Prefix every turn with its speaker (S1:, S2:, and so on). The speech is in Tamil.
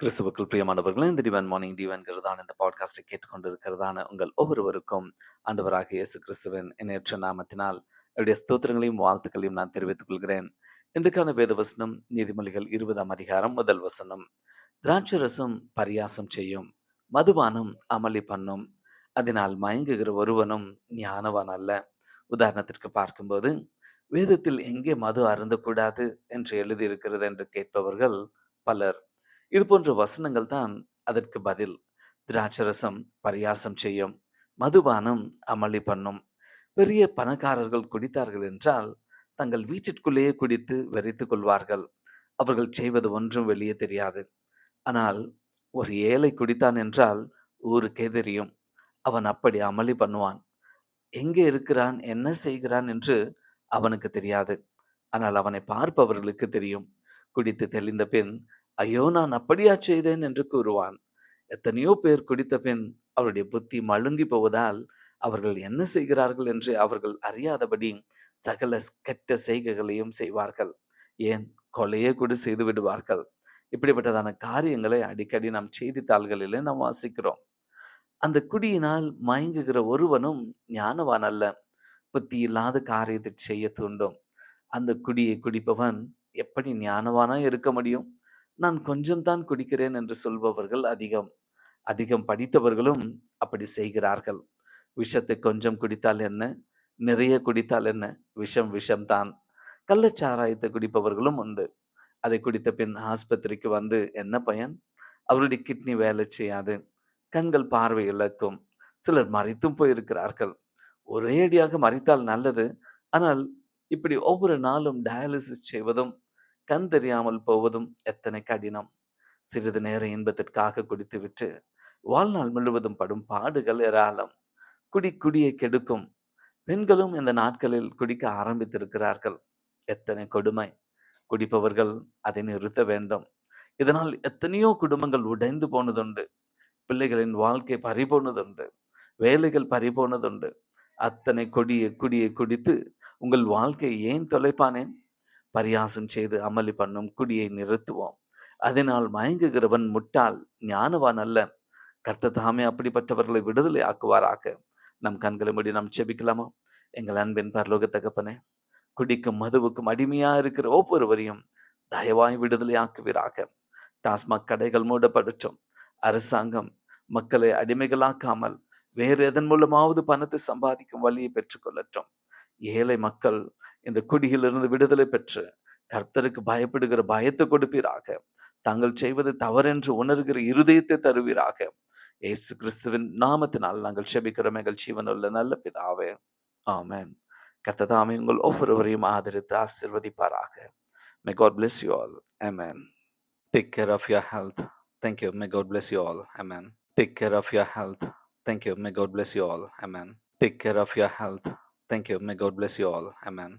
S1: கிறிஸ்துவுக்குள் பிரியமானவர்களும் இந்த டிவன் மார்னிங் டிவன்கிறதான இந்த பாட்காஸ்டை கேட்டுக்கொண்டிருக்கிறதான உங்கள் ஒவ்வொருவருக்கும் அந்தவராக இயேசு கிறிஸ்துவின் இணையற்ற நாமத்தினால் என்னுடைய ஸ்தோத்திரங்களையும் வாழ்த்துக்களையும் நான் தெரிவித்துக் கொள்கிறேன். இன்றைக்கான வேத வசனம் நீதிமொழிகள் இருபதாம் அதிகாரம் முதல் வசனம். திராட்சரசம் பரியாசம் செய்யும் மதுபானம் அமளி பண்ணும் அதனால் மயங்குகிற ஒருவனும் ஞானவான் அல்ல. உதாரணத்திற்கு பார்க்கும்போது வேதத்தில் எங்கே மது அருந்தக்கூடாது என்று எழுதியிருக்கிறது என்று கேட்பவர்கள் பலர். இது போன்ற வசனங்கள் தான் அதற்கு பதில். திராட்சரசம் பரியாசம் செய்யும் மதுபானம் அமளி பண்ணும். பெரிய பணக்காரர்கள் குடித்தார்கள் என்றால் தங்கள் வீட்டிற்குள்ளேயே குடித்து வெறித்துக் கொள்வார்கள். அவர்கள் செய்வது ஒன்றும் வெளியே தெரியாது. ஆனால் ஒரு ஏழை குடித்தான் என்றால் ஊருக்கே தெரியும். அவன் அப்படி அமளி பண்ணுவான். எங்கே இருக்கிறான் என்ன செய்கிறான் என்று அவனுக்கு தெரியாது. ஆனால் அவனை பார்ப்பவர்களுக்கு தெரியும். குடித்து தெளிந்த பின் ஐயோ நான் அப்படியா செய்தேன் என்று கூறுவான். எத்தனையோ பேர் குடித்த பின் அவருடைய புத்தி மழுங்கி போவதால் அவர்கள் என்ன செய்கிறார்கள் என்று அவர்கள் அறியாதபடி சகல கெட்ட செய்கைகளையும் செய்வார்கள். ஏன்? கொலையே கூட செய்து விடுவார்கள். இப்படிப்பட்டதான காரியங்களை அடிக்கடி நாம் செய்தித்தாள்களிலே நாம் வாசிக்கிறோம். அந்த குடியினால் மயங்குகிற ஒருவனும் ஞானவான் அல்ல. புத்தி இல்லாத காரியத்தை செய்ய தூண்டும். அந்த குடியை குடிப்பவன் எப்படி ஞானவானா இருக்க முடியும்? நான் கொஞ்சம் தான் குடிக்கிறேன் என்று சொல்பவர்கள் அதிகம். அதிகம் படித்தவர்களும் அப்படி செய்கிறார்கள். விஷத்தை கொஞ்சம் குடித்தால் என்ன? நிறைய குடித்தால் என்ன? விஷம் விஷம்தான் கள்ளச்சாராயத்தை குடிப்பவர்களும் உண்டு. அதை குடித்த பின் ஆஸ்பத்திரிக்கு வந்து என்ன பயன்? அவருடைய கிட்னி வேலை செய்யாது. கண்கள் பார்வை இழக்கும். சிலர் மறைத்தும் போயிருக்கிறார்கள். ஒரேடியாக மறைத்தால் நல்லது. ஆனால் இப்படி ஒவ்வொரு நாளும் டயாலிசிஸ் செய்வதும் கண் தெரியாமல் போவதும் எத்தனை கடினம். சிறிது நேர இன்பத்திற்காக குடித்துவிட்டு வாழ்நாள் முழுவதும் படும் பாடுகள் ஏராளம். குடி குடியை கெடுக்கும் பெண்களும் இந்த நாட்களில் குடிக்க ஆரம்பித்திருக்கிறார்கள். எத்தனை கொடுமை. குடிப்பவர்கள் அதை நிறுத்த வேண்டும். இதனால் எத்தனையோ குடும்பங்கள் உடைந்து போனதுண்டு. பிள்ளைகளின் வாழ்க்கை பறிபோனதுண்டு. வேலைகள் பறிபோனதுண்டு. அத்தனை கொடியை குடியை குடித்து உங்கள் வாழ்க்கையை ஏன் தொலைப்பானேன்? பரியாசம் செய்து அமளி பண்ணும் குடியை நிறுத்துவோம். அதனால் மயங்குகிறவன் முட்டாள் ஞானவான் அல்ல. கர்த்த தாமே அப்படிப்பட்டவர்களை விடுதலை ஆக்குவாராக. நம் கண்களை மூடி நாம் செபிக்கலாமா? எங்கள் அன்பின் பரலோக தகப்பனே குடிக்கும் மதுவுக்கும் அடிமையா இருக்கிற ஒவ்வொருவரையும் தயவாய் விடுதலை ஆக்குவீராக. டாஸ்மாக் கடைகள் மூடப்படட்டும். அரசாங்கம் மக்களை அடிமைகளாக்காமல் வேறு எதன் மூலமாவது பணத்தை சம்பாதிக்கும் வழியை பெற்றுக்கொள்ளட்டும் ஏழை மக்கள் இந்த குடியிலிருந்து விடுதலை பெற்று கர்த்தருக்கு பயப்படுகிற பயத்தை கொடுப்பீராக. தாங்கள் செய்வது தவறென்று உணர்கிற இருதயத்தை தருவீராக. ஏசு கிறிஸ்துவின் நாமத்தினால் நாங்கள் செபிக்கிறோம். எங்கள் ஜீவனுள்ள நல்ல பிதாவே. ஆமேன். கர்த்ததாமே உங்கள் ஒவ்வொருவரையும் ஆதரித்து ஆசிர்வதிப்பாராக. May God bless you all amen take care of your health thank you may God bless you all amen take care of your health thank you may God bless you all amen take care of your health thank you may God bless you all amen